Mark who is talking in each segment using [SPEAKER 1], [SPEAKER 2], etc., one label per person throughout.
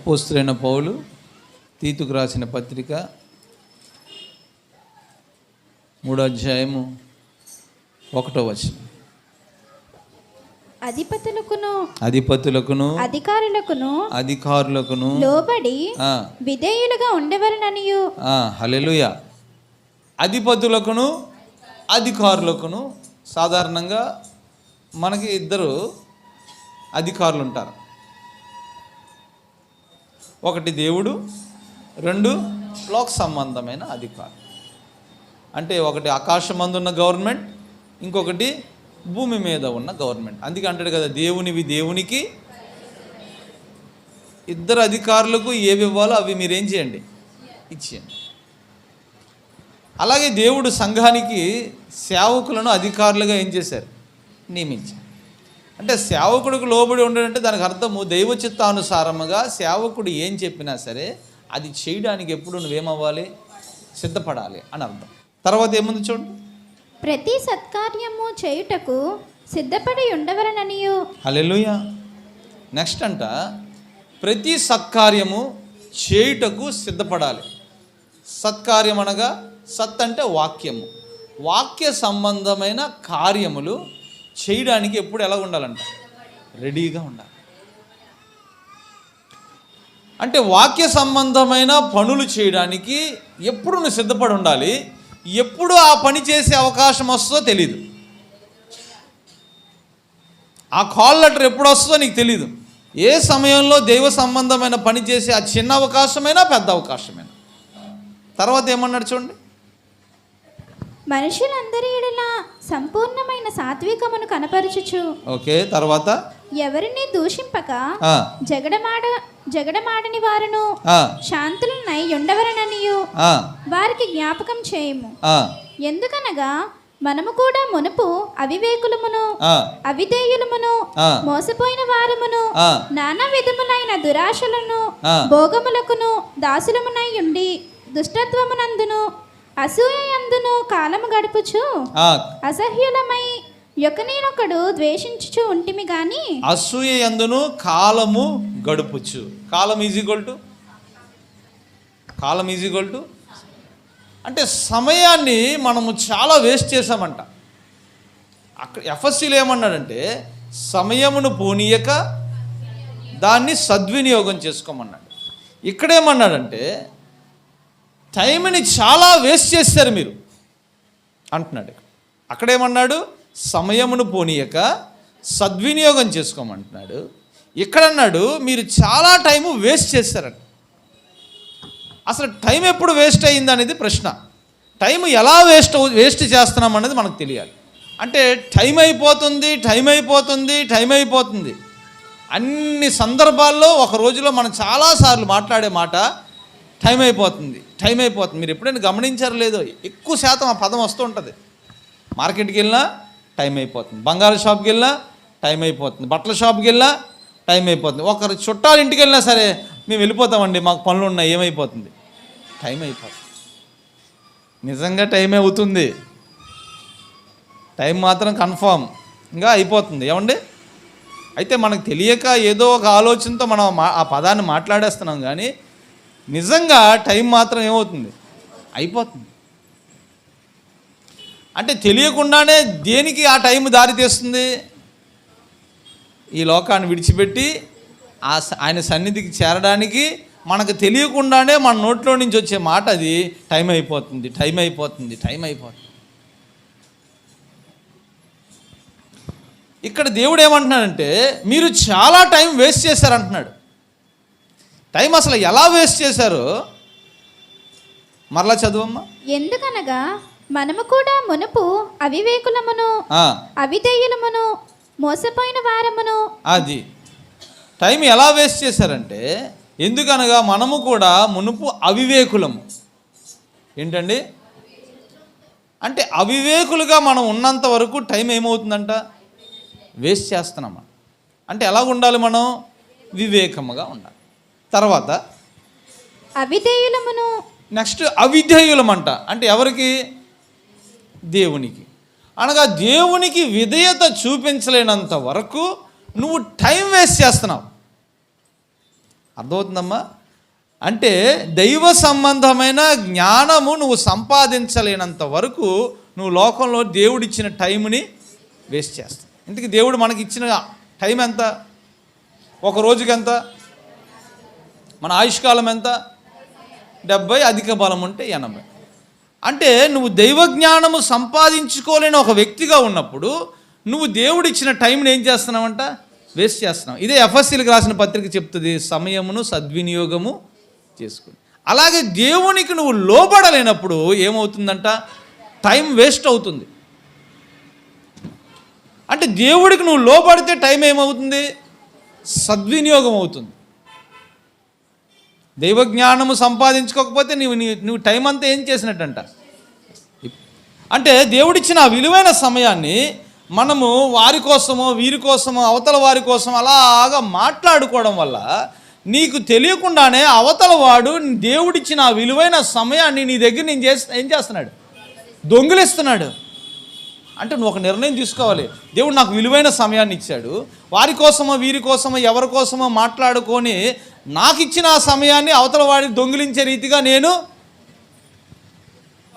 [SPEAKER 1] అపోస్తులైన పౌలు తీతుకు రాసిన పత్రిక మూడో అధ్యాయము ఒకటో వచనం.
[SPEAKER 2] అధిపతులకును
[SPEAKER 1] అధిపతులకును
[SPEAKER 2] అధికారులకును
[SPEAKER 1] అధికారులకును
[SPEAKER 2] లోబడి విధేయులుగా ఉండవలననియు.
[SPEAKER 1] ఆ, హల్లెలూయ. అధిపతులకును అధికారులకును సాధారణంగా మనకి ఇద్దరు అధికారులు ఉంటారు ఒకటి దేవుడు రెండు లోక్ సంబంధమైన అధికారులు అంటే ఒకటి ఆకాశమందున్న గవర్నమెంట్ ఇంకొకటి భూమి మీద ఉన్న గవర్నమెంట్. అందుకే అంటాడు కదా దేవునివి దేవునికి ఇద్దరు అధికారులకు ఏవి ఇవ్వాలో అవి మీరేం చేయండి? ఇచ్చేయండి. అలాగే దేవుడు సంఘానికి సేవకులను అధికారులుగా ఏం చేశారు? నియమించారు. అంటే సేవకుడికి లోబడి ఉండడంటే దానికి అర్థము దైవ చిత్తానుసారముగా సేవకుడు ఏం చెప్పినా సరే అది చేయడానికి ఎప్పుడు నువ్వేమవ్వాలి? సిద్ధపడాలి అని అర్థం. తర్వాత ఏముంది చూడండి
[SPEAKER 2] ప్రతి సత్కార్యము చేయుటకు సిద్ధపడి ఉండవలననియు.
[SPEAKER 1] హల్లెలూయ. నెక్స్ట్ అంట ప్రతి సత్కార్యము చేయుటకు సిద్ధపడాలి. సత్కార్యం అనగా సత్ అంటే వాక్యము. వాక్య సంబంధమైన కార్యములు చేయడానికి ఎప్పుడు ఎలా ఉండాలంట? రెడీగా ఉండాలి. అంటే వాక్య సంబంధమైన పనులు చేయడానికి ఎప్పుడు నువ్వు సిద్ధపడి ఉండాలి ఎప్పుడు ఆ పని చేసే అవకాశం వస్తుందో తెలీదు. ఆ కాల్ లెటర్ ఎప్పుడు వస్తుందో నీకు తెలియదు ఏ సమయంలో దైవ సంబంధమైన పని చేసే ఆ చిన్న అవకాశమైనా పెద్ద అవకాశమైనా. తర్వాత ఏమన్నాడు చూడండి?
[SPEAKER 2] మనుషులందరి ఎడల సంపూర్ణమైన సాత్వికమును కనపరచుచు.
[SPEAKER 1] ఓకే తర్వాత?
[SPEAKER 2] ఎవరిని దూషింపక జగడమాడ జగడమాడని వారును శాంతులనై ఉండవలననియు.
[SPEAKER 1] ఆ,
[SPEAKER 2] వారికి జ్ఞాపకం చేయము. ఎందుకనగా మనము కూడా మునుపు అవివేకులమును అవిధేయులమును. మోసపోయిన వారమును. నానా విధములైన దురాశలను. భోగములకును దాసులమునై ఉండి దుష్టత్వమునందును అసూయందును కాలము గడుపుచు. అసహ్యులమై ఒకనొకడు ద్వేషించుచు ఉంటిమి గాని
[SPEAKER 1] అసూయ ఎందును కాలము గడుపుచ్చు కాలం ఈజీ టు కాలం ఈజీ టు అంటే సమయాన్ని మనము చాలా వేస్ట్ చేసామంట అక్కడ ఎఫ్ఎస్సీలో ఏమన్నాడంటే సమయమును పోనీయక దాన్ని సద్వినియోగం చేసుకోమన్నాడు. ఇక్కడేమన్నాడంటే టైంని చాలా వేస్ట్ చేశారు మీరు. అంటున్నాడు. అక్కడేమన్నాడు? సమయమును పోనీయక సద్వినియోగం చేసుకోమంటున్నాడు. ఇక్కడన్నాడు మీరు చాలా టైము వేస్ట్ చేశారంట అసలు టైం ఎప్పుడు వేస్ట్ అయింది అనేది ప్రశ్న. టైం ఎలా వేస్ట్ వేస్ట్ చేస్తున్నాం అనేది మనకు తెలియాలి. అంటే టైం అయిపోతుంది టైం అయిపోతుంది టైం అయిపోతుంది. అన్ని సందర్భాల్లో ఒక రోజులో మనం చాలాసార్లు మాట్లాడే మాట టైం అయిపోతుంది. టైం అయిపోతుంది మీరు ఎప్పుడైనా గమనించారో లేదో ఎక్కువ శాతం ఆ పదం వస్తూ ఉంటుంది. మార్కెట్కి వెళ్ళినా టైం అయిపోతుంది బంగారు షాప్కి వెళ్ళినా టైం అయిపోతుంది బట్టల షాప్కి వెళ్ళినా టైం అయిపోతుంది ఒకరు చుట్టాలు ఇంటికి వెళ్ళినా సరే మేము వెళ్ళిపోతామండి మాకు పనులు ఉన్నాయి ఏమైపోతుంది? టైం అయిపోతుంది నిజంగా టైం అవుతుంది. టైం మాత్రం కన్ఫామ్ ఇంకా అయిపోతుంది. ఏమండి? అయితే మనకు తెలియక ఏదో ఒక ఆలోచనతో మనం మా- ఆ పదాన్ని మాట్లాడేస్తున్నాం కానీ నిజంగా టైం మాత్రం ఏమవుతుంది? అయిపోతుంది. అంటే తెలియకుండానే దేనికి ఆ టైం దారి తీస్తుంది ఈ లోకాన్ని విడిచిపెట్టి ఆ ఆయన సన్నిధికి చేరడానికి మనకు తెలియకుండానే మన నోట్లో నుంచి వచ్చే మాట అది టైం అయిపోతుంది టైం అయిపోతుంది టైం అయిపోతుంది. ఇక్కడ దేవుడు ఏమంటున్నాడంటే మీరు చాలా టైం వేస్ట్ చేశారంటున్నాడు. టైం అసలు ఎలా వేస్ట్ చేశారో? మరలా చదువమ్మా.
[SPEAKER 2] ఎందుకనగా మనము కూడా మునుపు అవివేకులమును అవిధేయులమును మోసపోయిన వారమును.
[SPEAKER 1] అది. టైం ఎలా వేస్ట్ చేశారంటే ఎందుకనగా మనము కూడా మునుపు అవివేకులము. ఏంటండి? అంటే అవివేకులుగా మనం ఉన్నంత వరకు టైం ఏమవుతుందంట? వేస్ట్ చేస్తున్నామా? అంటే ఎలా ఉండాలి మనం? వివేకముగా ఉండాలి. తర్వాత
[SPEAKER 2] అవిధేయులమును.
[SPEAKER 1] నెక్స్ట్ అవిధేయులమంట. అంటే ఎవరికి? దేవునికి. అనగా దేవునికి విధేయత చూపించలేనంత వరకు నువ్వు టైం వేస్ట్ చేస్తున్నావు. అర్థమవుతుందమ్మా? అంటే దైవ సంబంధమైన జ్ఞానము నువ్వు సంపాదించలేనంత వరకు నువ్వు లోకంలో దేవుడిచ్చిన టైంని వేస్ట్ చేస్తావు ఇందుకు దేవుడు మనకి ఇచ్చిన టైం ఎంత? ఒక రోజుకి ఎంత మన ఆయుష్కాలం ఎంత? డెబ్బై అధిక బలం ఉంటే ఎనభై. అంటే నువ్వు దైవ జ్ఞానము సంపాదించుకోలేని ఒక వ్యక్తిగా ఉన్నప్పుడు నువ్వు దేవుడిచ్చిన టైంని ఏం చేస్తున్నావంట? వేస్ట్ చేస్తున్నావు. ఇదే ఎఫ్ఎస్సీలకు రాసిన పత్రిక చెప్తుంది సమయమును సద్వినియోగము చేసుకుని. అలాగే దేవునికి నువ్వు లోబడలేనప్పుడు ఏమవుతుందంట? టైం వేస్ట్ అవుతుంది. అంటే దేవుడికి నువ్వు లోబడితే టైం ఏమవుతుంది? సద్వినియోగం అవుతుంది. దైవ జ్ఞానము సంపాదించుకోకపోతే నీవు నీ- నువ్వు టైం అంతా ఏం చేసినట్టంట? అంటే దేవుడిచ్చిన విలువైన సమయాన్ని మనము వారి కోసమో వీరి కోసమో అవతల వారి కోసం అలాగా మాట్లాడుకోవడం వల్ల నీకు తెలియకుండానే అవతల వాడు దేవుడిచ్చిన విలువైన సమయాన్ని నీ దగ్గర నేను చేసి ఏం చేస్తున్నాడు? దొంగిలిస్తున్నాడు. అంటే నువ్వు ఒక నిర్ణయం తీసుకోవాలి. దేవుడు నాకు విలువైన సమయాన్ని ఇచ్చాడు. వారి కోసమో వీరి కోసమో ఎవరి కోసమో మాట్లాడుకొని నాకు ఇచ్చిన ఆ సమయాన్ని అవతల వాడిని దొంగిలించే రీతిగా నేను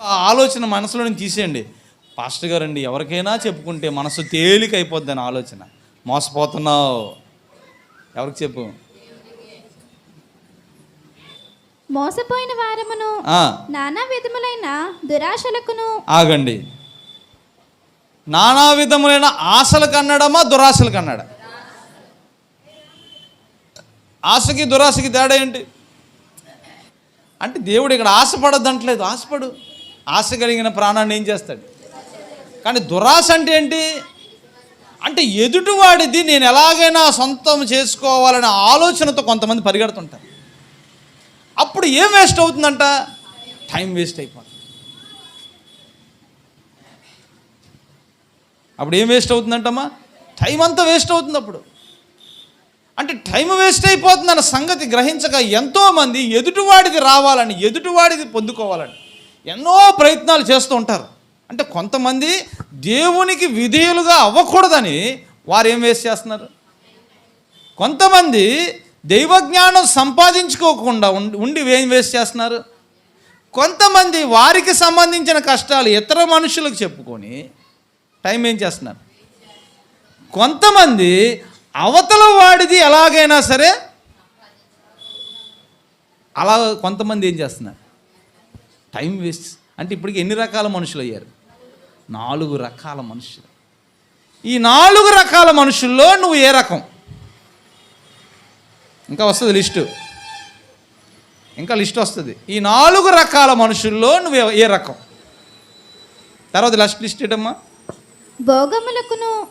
[SPEAKER 1] ఆ ఆలోచన మనసులో నుంచి తీసేయండి. పాస్టర్ గారండి ఎవరికైనా చెప్పుకుంటే మనసు తేలిక అయిపోద్ది అని ఆలోచన. మోసపోతున్నావు. ఎవరికి చెప్పు?
[SPEAKER 2] మోసపోయిన వారమును నానా విధములైన దురాశలకును
[SPEAKER 1] ఆగండి. నానా విధములైన ఆశలకు అన్నాడమా దురాశలకు అన్నాడా ఆశకి దురాశకి తేడా ఏంటి? అంటే దేవుడు ఇక్కడ ఆశపడద్దు అంటలేదు. ఆశపడు. ఆశ కలిగిన ప్రాణాన్ని ఏం చేస్తాడు? కానీ దురాశ అంటే ఏంటి? అంటే ఎదుటివాడిది నేను ఎలాగైనా సొంతం చేసుకోవాలనే ఆలోచనతో కొంతమంది పరిగెడుతుంటారు. అప్పుడు ఏం వేస్ట్ అవుతుందంట? టైం వేస్ట్ అయిపోతుంది. అప్పుడు ఏం వేస్ట్ అవుతుందంటమ్మా? టైం అంతా వేస్ట్ అవుతుంది అప్పుడు. అంటే టైం వేస్ట్ అయిపోతుందన్న సంగతి గ్రహించక ఎంతోమంది ఎదుటివాడిది రావాలని ఎదుటివాడిది పొందుకోవాలని ఎన్నో ప్రయత్నాలు చేస్తూ ఉంటారు. అంటే కొంతమంది దేవునికి విధేయులుగా అవ్వకూడదని వారు ఏం వేస్ట్ చేస్తున్నారు? కొంతమంది దైవజ్ఞానం సంపాదించుకోకుండా ఉండి ఉండి ఏం వేస్ట్ చేస్తున్నారు? కొంతమంది వారికి సంబంధించిన కష్టాలు ఇతర మనుషులకు చెప్పుకొని టైం ఏం చేస్తున్నారు? కొంతమంది అవతల వాడిది ఎలాగైనా సరే అలా కొంతమంది ఏం చేస్తున్నారు? Time waste. అంటే ఇప్పటికి ఎన్ని రకాల మనుషులు అయ్యారు? నాలుగు రకాల మనుషులు. ఈ నాలుగు రకాల మనుషుల్లో నువ్వు ఏ రకం? ఇంకా వస్తుంది లిస్టు. ఇంకా లిస్ట్ వస్తుంది. ఈ నాలుగు రకాల మనుషుల్లో నువ్వు ఏ- రకం? తర్వాత లాస్ట్ లిస్ట్ ఏంటమ్మా?
[SPEAKER 2] భోగములకును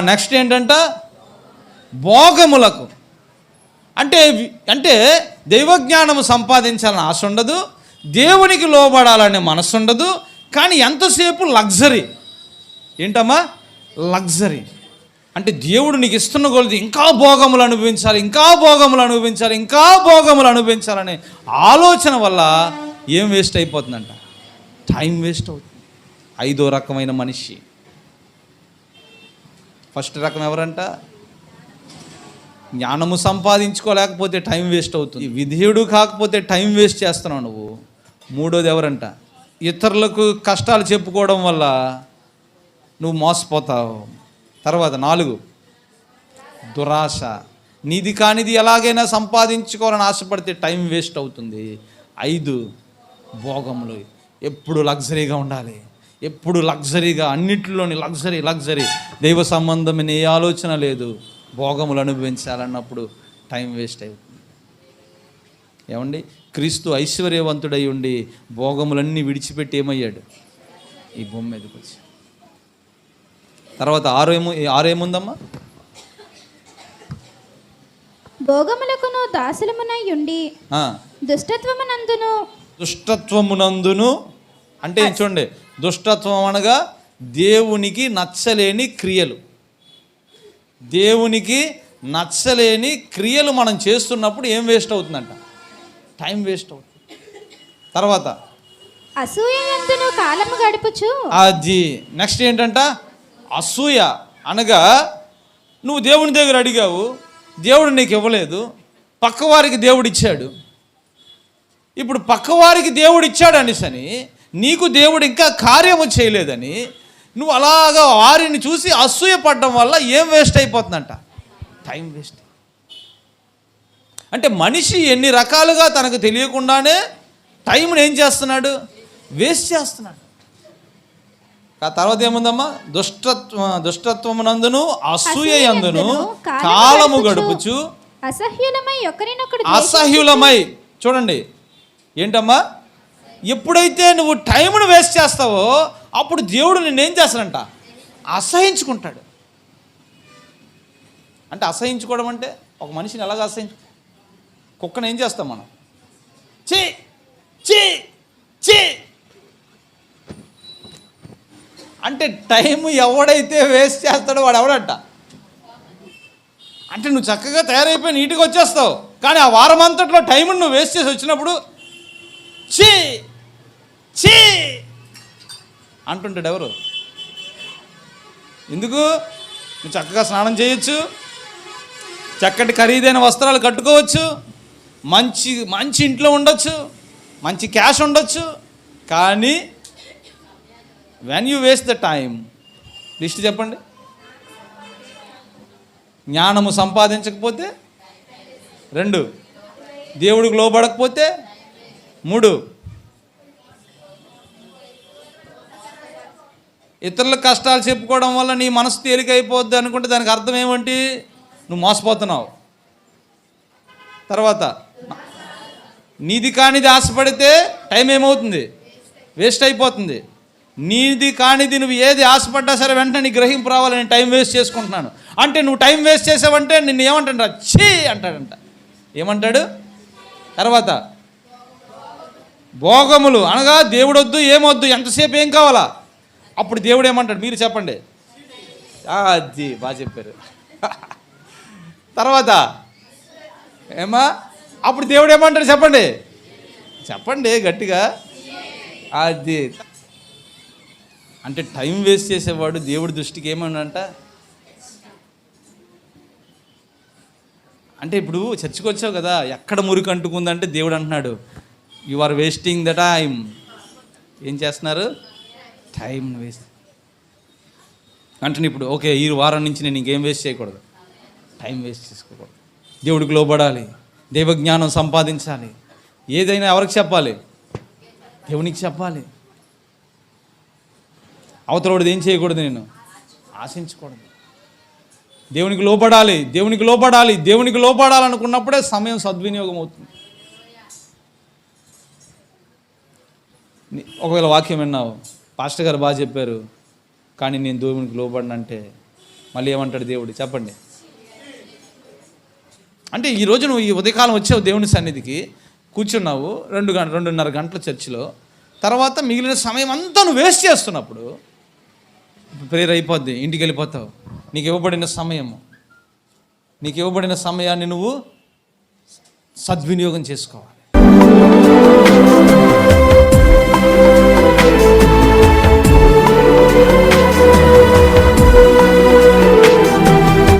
[SPEAKER 1] నెక్స్ట్ ఏంటంట? భోగములకు. అంటే అంటే దైవజ్ఞానము సంపాదించాలని ఆశ ఉండదు దేవునికి లోబడాలనే మనసు ఉండదు కానీ ఎంతసేపు లగ్జరీ? ఏంటమ్మా? లగ్జరీ. అంటే దేవుడు నీకు ఇస్తున్న కొలది ఇంకా భోగములు అనుభవించాలి ఇంకా భోగములు అనుభవించాలి ఇంకా భోగములు అనుభవించాలనే ఆలోచన వల్ల ఏం వేస్ట్ అయిపోతుందంట? టైం వేస్ట్ అవుతుంది. ఐదో రకమైన మనిషి. ఫస్ట్ రకం ఎవరంట? జ్ఞానము సంపాదించుకోలేకపోతే టైం వేస్ట్ అవుతుంది. విధేయుడు కాకపోతే టైం వేస్ట్ చేస్తున్నావు నువ్వు. మూడోది ఎవరంట? ఇతరులకు కష్టాలు చెప్పుకోవడం వల్ల నువ్వు మోసపోతావు. తర్వాత నాలుగు. దురాశ. నీది కానిది ఎలాగైనా సంపాదించుకోవాలని ఆశపడితే టైం వేస్ట్ అవుతుంది. ఐదు. భోగములు. ఎప్పుడు లగ్జరీగా ఉండాలి. ఎప్పుడు లగ్జరీగా అన్నిటిలోని లగ్జరీ లగ్జరీ. దైవ సంబంధమైన ఏ ఆలోచన లేదు. భోగములు అనుభవించాలన్నప్పుడు టైం వేస్ట్ అవుతుంది ఏమండి? క్రీస్తు ఐశ్వర్యవంతుడై ఉండి భోగములన్నీ విడిచిపెట్టి ఏమయ్యాడు? ఈ భూమి మీదకి వచ్చి తర్వాత ఆరు ఏమో ఆరు ఏముందమ్మా?
[SPEAKER 2] భోగములకును దాసులమునై ఉండి దుష్టత్వమునందును
[SPEAKER 1] దుష్టత్వమునందును అంటే చూడండి దుష్టత్వం అనగా దేవునికి నచ్చలేని క్రియలు. దేవునికి నచ్చలేని క్రియలు మనం చేస్తున్నప్పుడు ఏం వేస్ట్ అవుతుందంట? టైం వేస్ట్ అవుతుంది. తర్వాత
[SPEAKER 2] గడుపుచు.
[SPEAKER 1] అది నెక్స్ట్ ఏంటంట? అసూయ అనగా నువ్వు దేవుని దగ్గర అడిగావు దేవుడు నీకు ఇవ్వలేదు పక్కవారికి దేవుడు ఇచ్చాడు. ఇప్పుడు పక్కవారికి దేవుడు ఇచ్చాడు అనేసని నీకు దేవుడు ఇంకా కార్యము చేయలేదని నువ్వు అలాగా వారిని చూసి అసూయ పడడం వల్ల ఏం వేస్ట్ అయిపోతుందంట? Time waste. అంటే మనిషి ఎన్ని రకాలుగా తనకు తెలియకుండానే టైంని ఏం చేస్తున్నాడు? వేస్ట్ చేస్తున్నాడు. ఆ తర్వాత ఏముందమ్మా? దుష్టత్వ దుష్టత్వమునందును అసూయ యందును కాలము గడుపుచు
[SPEAKER 2] అసహ్యులమై.
[SPEAKER 1] చూడండి. ఏంటమ్మా? ఎప్పుడైతే నువ్వు టైంను వేస్ట్ చేస్తావో అప్పుడు దేవుడు నిన్నేం చేస్తాడంట? అసహించుకుంటాడు. అంటే అసహించుకోవడం అంటే ఒక మనిషిని ఎలాగ అసహించు? కుక్కను ఏం చేస్తాం మనం? చే చే చే అంటే టైం ఎవడైతే వేస్ట్ చేస్తాడో వాడు ఎవడంట? అంటే నువ్వు చక్కగా తయారైపోయి నీటికి వచ్చేస్తావు. కానీ ఆ వారం అంతట్లో టైం నువ్వు వేస్ట్ చేసి వచ్చినప్పుడు చే చే అంటుంటాడు ఎవరు? ఎందుకు? నువ్వు చక్కగా స్నానం చేయొచ్చు. చక్కటి ఖరీదైన వస్త్రాలు కట్టుకోవచ్చు. మంచి మంచి ఇంట్లో ఉండొచ్చు. మంచి క్యాష్ ఉండొచ్చు. కానీ when you waste the time list చెప్పండి. జ్ఞానము సంపాదించకపోతే రెండు దేవుడికి లోబడకపోతే మూడు ఇతరుల కష్టాలు చెప్పుకోవడం వల్ల నీ మనసు తేలికైపోద్ది అనుకుంటే దానికి అర్థం ఏమంటే? నువ్వు మోసపోతున్నావు. తర్వాత నీది కానిది ఆశపడితే టైం ఏమవుతుంది? వేస్ట్ అయిపోతుంది. నీది కానిది నువ్వు ఏది ఆశపడ్డా సరే వెంటనే నీ గ్రహింపు రావాలని టైం వేస్ట్ చేసుకుంటున్నాను. అంటే నువ్వు టైం వేస్ట్ చేసావంటే నిన్ను ఏమంటాడు చీ అంటాడంట. ఏమంటాడు? తర్వాత భోగములు అనగా దేవుడొద్దు ఏమొద్దు ఎంతసేపు ఏం కావాలా? అప్పుడు దేవుడు ఏమంటాడు? మీరు చెప్పండి. అది బాగా చెప్పారు. తర్వాత ఏమా అప్పుడు దేవుడు ఏమంటాడు చెప్పండి? చెప్పండి గట్టిగా. అది. అంటే టైం వేస్ట్ చేసేవాడు దేవుడి దృష్టికి ఏమన్నంట అంటే ఇప్పుడు చర్చకు వచ్చావు కదా ఎక్కడ మురికి అంటుకుందంటే దేవుడు అంటున్నాడు. You are wasting the time ఏం చేస్తున్నారు? Time waste. అంటే ఇప్పుడు ఓకే ఈ వారం నుంచి నేను ఇంకేం వేస్ట్ చేయకూడదు. టైం వేస్ట్ చేసుకోకూడదు. దేవుడికి లోబడాలి. దైవ జ్ఞానం సంపాదించాలి. ఏదైనా ఎవరికి చెప్పాలి? దేవునికి చెప్పాలి. అవతలవాడిది ఏం చేయకూడదు నేను? ఆశించకూడదు. దేవునికి లోపడాలి దేవునికి లోపడాలి దేవునికి లోపడాలనుకున్నప్పుడే సమయం సద్వినియోగం అవుతుంది. ఒకవేళ వాక్యం విన్నావు. పాస్టర్ గారు బాగా చెప్పారు కానీ నేను దేవునికి లోపడినంటే మళ్ళీ ఏమంటాడు దేవుడు? చెప్పండి. అంటే ఈరోజు నువ్వు ఈ ఉదయకాలం వచ్చావు దేవుని సన్నిధికి కూర్చున్నావు రెండు గంట రెండున్నర గంటల చర్చిలో. తర్వాత మిగిలిన సమయం అంతా నువ్వు వేస్ట్ చేస్తున్నప్పుడు ప్రేర్ అయిపోద్ది ఇంటికి వెళ్ళిపోతావు. నీకు ఇవ్వబడిన సమయము. నీకు ఇవ్వబడిన సమయాన్ని నువ్వు సద్వినియోగం చేసుకోవాలి.